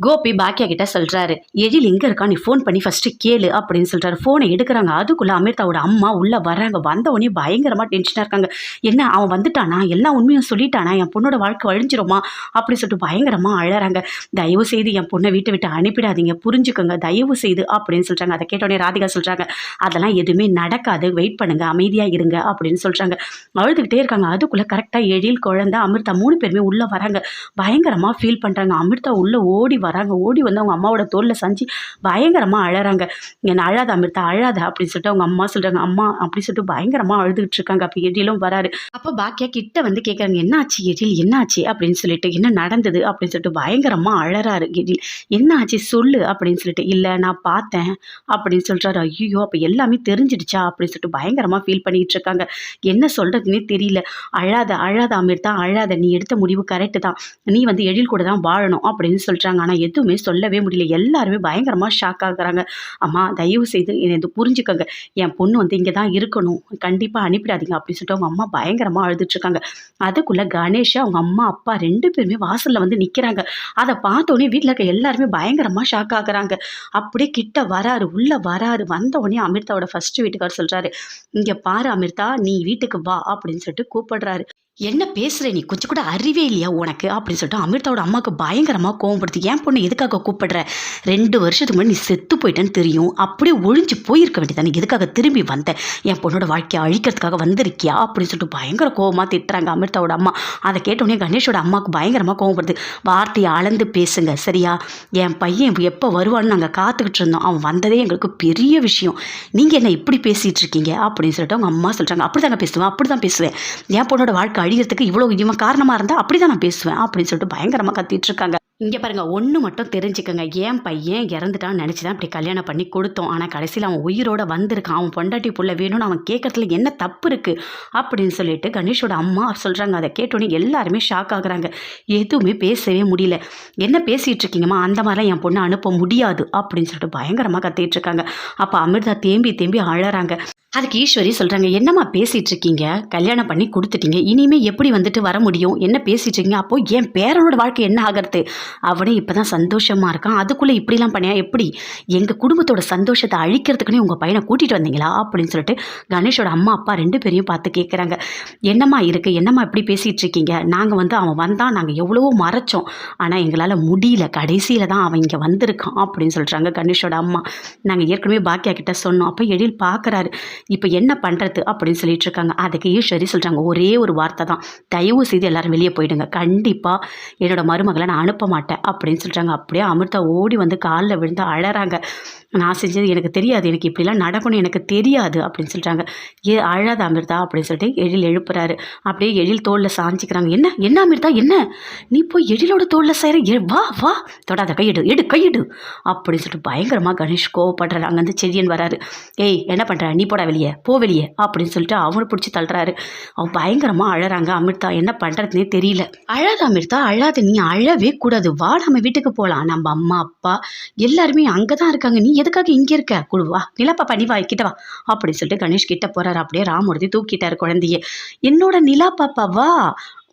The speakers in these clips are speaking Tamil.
கோபி பாக்கியா கிட்ட சொல்றாரு எழில் எங்க இருக்கா? நீ ஃபோன் பண்ணி ஃபர்ஸ்ட் கேளு அப்படின்னு சொல்றாரு. ஃபோனை எடுக்கிறாங்க அதுக்குள்ள அமிர்தாவோட அம்மா உள்ள வராங்க வந்த பயங்கரமாக பயங்கரமா டென்ஷனா இருக்காங்க. என்ன அவன் வந்துட்டானா? எல்லா உண்மையும் சொல்லிட்டானா? என் பொண்ணோட வாழ்க்கை அழிஞ்சிருமா அப்படி சொல்லிட்டு பயங்கரமா அழறாங்க. தயவு செய்து என் பொண்ணை வீட்டை விட்டு அனுப்பிடாதீங்க. புரிஞ்சுக்கோங்க. தயவு செய்து அப்படின்னு சொல்றாங்க. அதை கேட்டோடனே ராதிகா சொல்றாங்க அதெல்லாம் எதுவுமே நடக்காது. வெயிட் பண்ணுங்க. அமைதியா இருங்க அப்படின்னு சொல்றாங்க. அழுதுகிட்டே இருக்காங்க. அதுக்குள்ள கரெக்டா எழில் குழந்தை அமிர்தா மூணு பேருமே உள்ள வராங்க பயங்கரமா ஃபீல் பண்றாங்க. அமிர்தா உள்ள ஓடி வராங்க. ஓடி வந்து அவங்க அம்மாவோட தோலில் சஞ்சு பயங்கரமா அழறாங்க. என்ன அழாத அமிர்தா அழாத அப்படின்னு சொல்லிட்டு அவங்க அம்மா சொல்றாங்க. அம்மா அப்படின்னு சொல்லிட்டு பயங்கரமா அழுதுகிட்டு இருக்காங்க. அப்போ எடிலும் வராரு. அப்ப பாக்கியா கிட்ட வந்து கேட்கறாங்க என்ன ஆச்சு எழில்? என்ன ஆச்சு அப்படின்னு சொல்லிட்டு என்ன நடந்தது? அப்படின்னு சொல்லிட்டு பயங்கரமா அழறாரு எடில் என்ன ஆச்சு சொல்லு அப்படின்னு சொல்லிட்டு இல்ல நான் பார்த்தேன் அப்படின்னு சொல்கிறாரு ஐயோ அப்ப எல்லாமே தெரிஞ்சிடுச்சா? அப்படின்னு சொல்லிட்டு பயங்கரமா ஃபீல் பண்ணிட்டு இருக்காங்க. என்ன சொல்றதுன்னே தெரியல. அழாத அழாத அமிர்தா அழாத. நீ எடுத்த முடிவு கரெக்டு தான். நீ வந்து எழில் கூட தான் வாழணும் அப்படின்னு சொல்றாங்க. ஆனால் எதுவுமே சொல்லவே முடியல. எல்லாருமே பயங்கரமாக ஷாக் ஆகுறாங்க. அம்மா தயவு செய்து என்னை இது புரிஞ்சுக்கோங்க. என் பொண்ணு வந்து இங்கே தான் இருக்கணும். கண்டிப்பாக அனுப்பிடாதீங்க அப்படின்னு சொல்லிட்டு அவங்க அம்மா பயங்கரமாக அழுதுட்ருக்காங்க அதுக்குள்ளே கணேஷா கணேஷ் அவங்க அம்மா அப்பா ரெண்டு பேருமே வாசலில் வந்து நிற்கிறாங்க அதை பார்த்தோன்னே வீட்டில் இருக்க எல்லாருமே பயங்கரமாக ஷாக் ஆகுறாங்க. அப்படியே கிட்ட வராரு உள்ளே வராரு. வந்த உடனே அமிர்தாவோட ஃபஸ்ட்டு வீட்டுக்காரர் சொல்கிறாரு இங்கே பாரு அமிர்தா நீ வீட்டுக்கு வா அப்படின்னு சொல்லிட்டு கூப்பிடுறாரு. என்ன பேசுற நீ? கொஞ்சம் கூட அறிவே இல்லையா உனக்கு? அப்படின்னு சொல்லிட்டு அமிர்தாவோட அம்மாவுக்கு பயங்கரமாக கோவப்படுது என் பொண்ணு எதுக்காக கூப்பிடுற? ரெண்டு வருஷத்துக்கு முன்னாடி நீ செத்து போயிட்டேன்னு தெரியும். அப்படியே ஒழிஞ்சு போயிருக்க வேண்டியதானே எதுக்காக திரும்பி வந்த? என் பொண்ணோட வாழ்க்கையை அழிக்கிறதுக்காக வந்திருக்கியா? அப்படின்னு சொல்லிட்டு பயங்கர கோவமாக திட்டுறாங்க அமிர்தாவோட அம்மா. அதை கேட்டோடனே கணேஷோட அம்மாவுக்கு பயங்கரமாக கோவப்படுது வார்த்தையை அளந்து பேசுங்க சரியா? என் பையன் எப்போ வருவான்னு நாங்கள் காத்துக்கிட்டு இருந்தோம். அவன் வந்ததே எங்களுக்கு பெரிய விஷயம். நீங்கள் என்ன இப்படி பேசிகிட்டு இருக்கீங்க? அப்படின்னு சொல்லிட்டு அவங்க அம்மா சொல்கிறாங்க அப்படி தாங்க பேசுவேன் அப்படி தான் பேசுவேன். என் பொண்ணோட வாழ்க்கை அழியறதுக்கு இவ்வளோ இவன் காரணமாக இருந்தால் அப்படி தான் நான் பேசுவேன் அப்படின்னு சொல்லிட்டு பயங்கரமாக கத்திட்டு இருக்காங்க. இங்கே பாருங்க ஒன்று மட்டும் தெரிஞ்சுக்கோங்க. ஏன் பையன் இறந்துட்டான்னு நினச்சி தான் இப்படி கல்யாணம் பண்ணி கொடுத்தோம். ஆனால் கடைசியில் அவன் உயிரோடு வந்திருக்கான். அவன் பொண்டாட்டி புள்ள வேணும்னு அவன் கேட்கறதுல என்ன தப்பு இருக்குது அப்படின்னு சொல்லிட்டு கணேஷோட அம்மா சொல்கிறாங்க அதை கேட்டோன்னே எல்லாருமே ஷாக் ஆகுறாங்க. எதுவுமே பேசவே முடியல. என்ன பேசிகிட்டு இருக்கீங்கம்மா? அந்த மாதிரிலாம் என் பொண்ணை அனுப்ப முடியாது. அப்படின்னு சொல்லிட்டு பயங்கரமாக கத்திட்டு இருக்காங்க. அப்போ அமிர்தா தேம்பி தேம்பி அழறாங்க. அதுக்கு ஈஸ்வரி சொல்கிறாங்க என்னம்மா பேசிகிட்டு இருக்கீங்க கல்யாணம் பண்ணி கொடுத்துட்டீங்க. இனிமேல் எப்படி வந்துட்டு வர முடியும்? என்ன பேசிகிட்டு இருக்கீங்க அப்போது என் பேரனோட வாழ்க்கை என்ன ஆகிறது? அவனே இப்போ தான் சந்தோஷமாக இருக்கான். அதுக்குள்ளே இப்படிலாம் பண்ணியா? எப்படி? எங்கள் குடும்பத்தோட சந்தோஷத்தை அழிக்கிறதுக்குன்னே உங்கள் பையனை கூட்டிகிட்டு வந்தீங்களா? அப்படின்னு சொல்லிட்டு கணேஷோட அம்மா அப்பா ரெண்டு பேரையும் பார்த்து கேட்குறாங்க என்னம்மா இருக்குது என்னம்மா இப்படி பேசிகிட்டு இருக்கீங்க நாங்கள் வந்து அவன் வந்தான். நாங்கள் எவ்வளவோ மறைச்சோம். ஆனால் எங்களால் முடியல. கடைசியில் தான் அவன் இங்கே வந்திருக்கான். அப்படின்னு சொல்கிறாங்க கணேஷோட அம்மா. நாங்கள் ஏற்கனவே பாக்கியா கிட்டே சொன்னோம். அப்போ எழில் பார்க்குறாரு இப்போ என்ன பண்ணுறது அப்படின்னு சொல்லிட்டு இருக்காங்க. அதுக்கு ஈஸ்வரி சொல்கிறாங்க ஒரே ஒரு வார்த்தை தான். தயவு செய்து எல்லாரும் வெளியே போயிடுங்க. கண்டிப்பாக என்னோட மருமகளை நான் அனுப்ப மாட்டேன் அப்படின்னு சொல்கிறாங்க அப்படியே அமிர்தா ஓடி வந்து காலில் விழுந்து அழறாங்க. நான் செஞ்சது எனக்கு தெரியாது. எனக்கு இப்படிலாம் நடக்கணும் எனக்கு தெரியாது அப்படின்னு சொல்கிறாங்க ஏ அழாத அமிர்தா அப்படின்னு சொல்லிட்டு எழில் எழுப்புறாரு. அப்படியே எழில் தோளில் சாஞ்சிக்கிறாங்க. என்ன? என்ன அமிர்தா? என்ன? நீ போய் எழிலோட தோளில் செய்கிற எ வா வா. தொடாத கையெடு. எடு கையெடு. அப்படின்னு சொல்லிட்டு பயங்கரமாக கணேஷ் கோவப்படுறாரு. அங்கேருந்து செடியன் வராரு. ஏய் என்ன பண்ணுற நீ போடா வெளியே போ வெளியே அப்படின்னு சொல்லிட்டு அவனை பிடிச்சி தள்ளுறாரு. அவன் பயங்கரமாக அழறாங்க அமிர்தா. என்ன பண்ணுறதுனே தெரியல. அழாத அமிர்தா அழாத நீ அழவே கூடாது. வா நம்ம வீட்டுக்கு போகலாம் நம்ம அம்மா அப்பா எல்லாருமே அங்கே தான் இருக்காங்க. நீ எதுக்காக இங்கே இருக்க? குழு வா. நிலாப்பா பண்ணி வா கிட்ட வா. அப்படின்னு சொல்லிட்டு கணேஷ் கிட்ட போறாரு. அப்படியே ராமூர்த்தி தூக்கிட்டார் குழந்தைய. என்னோட நிலா பாப்பா வா.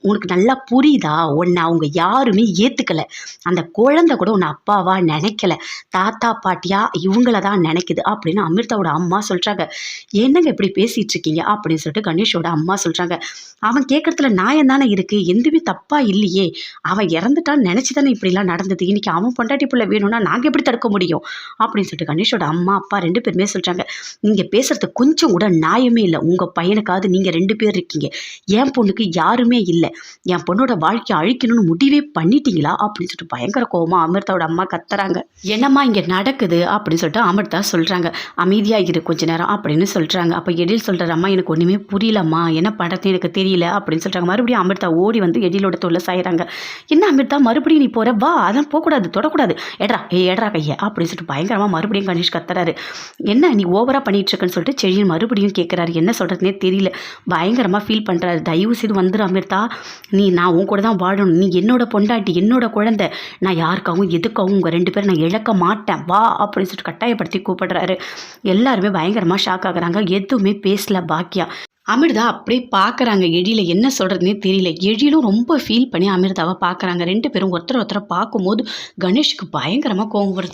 உனக்கு நல்லா புரியுதா? உன்னை அவங்க யாருமே ஏற்றுக்கல அந்த குழந்தை கூட உன்னை அப்பாவா நினைக்கல. தாத்தா பாட்டியா இவங்கள தான் நினைக்குது அப்படின்னு அமிர்தாவோட அம்மா சொல்கிறாங்க என்னங்க இப்படி பேசிகிட்டு இருக்கீங்க? அப்படின்னு சொல்லிட்டு கணேஷோட அம்மா சொல்கிறாங்க அவன் கேட்குறதுல நியாயம் தானே இருக்குது எதுவுமே தப்பாக இல்லையே. அவன் இறந்துட்டான்னு நினச்சி தானே இப்படிலாம் நடந்தது. இன்றைக்கி அவன் பொண்டாட்டி பிள்ளை வேணும்னா நாங்கள் எப்படி தடுக்க முடியும்? அப்படின்னு சொல்லிட்டு கணேஷோட அம்மா அப்பா ரெண்டு பேருமே சொல்கிறாங்க நீங்கள் பேசுகிறது கொஞ்சம் கூட நியாயமே இல்லை. உங்கள் பையனுக்காவது நீங்கள் ரெண்டு பேர் இருக்கீங்க. என் பொண்ணுக்கு யாருமே இல்லை. என் பொண்ணோட வாழ்க்கையை அழிக்கணும்னு முடிவே பண்ணிட்டீங்களா? அப்படின்னு சொல்லிட்டு பயங்கர கோவமா அமிர்தாவோட அம்மா கத்துறாங்க. என்னம்மா இங்கே நடக்குது? அப்படின்னு சொல்லிட்டு அமிர்தா சொல்கிறாங்க அமைதியாக இரு கொஞ்ச நேரம் அப்படின்னு சொல்கிறாங்க அப்போ எழில் சொல்கிற அம்மா எனக்கு ஒன்றுமே புரியலம்மா. என்ன பண்ணுறது எனக்கு தெரியல? அப்படின்னு சொல்கிறாங்க மறுபடியும் அமிர்தா ஓடி வந்து எழிலோட தொல்லை சாயிறாங்க. என்ன அமிர்தா? மறுபடியும் நீ போகிற வா அதான் போகக்கூடாது தொடக்கூடாது. எட்ரா ஏ எடரா கையை அப்படின்னு சொல்லிட்டு பயங்கரமாக மறுபடியும் கணேஷ் கத்துறாரு. என்ன நீ ஓவராக பண்ணிகிட்டு இருக்கேன்னு சொல்லிட்டு செழியன் மறுபடியும் கேட்குறாரு என்ன சொல்கிறதுனே தெரியல. பயங்கரமாக ஃபீல் பண்ணுறாரு தயவு செய்து வந்துடும் அமிர்தா. நீ நான் உன் கூட தான் வாழணும். நீ என்னோட பொண்டாட்டி என்னோட குழந்தை. நான் யாருக்காகவும் எதுக்காகவும் உங்கள் ரெண்டு பேரும் நான் இழக்க மாட்டேன். வா அப்படின்னு சொல்லிட்டு கட்டாயப்படுத்தி கூப்பிடுறாரு. எல்லாருமே பயங்கரமாக ஷாக் ஆகுறாங்க. எதுவுமே பேசல பாக்கியா அமிர்தா அப்படியே பார்க்குறாங்க எழில என்ன சொல்கிறதுனே தெரியல. எழிலும் ரொம்ப ஃபீல் பண்ணி அமிர்தாவை பார்க்குறாங்க ரெண்டு பேரும் ஒருத்தர் ஒருத்தரை பார்க்கும்போது கணேஷுக்கு பயங்கரமாக கோவம் வருது.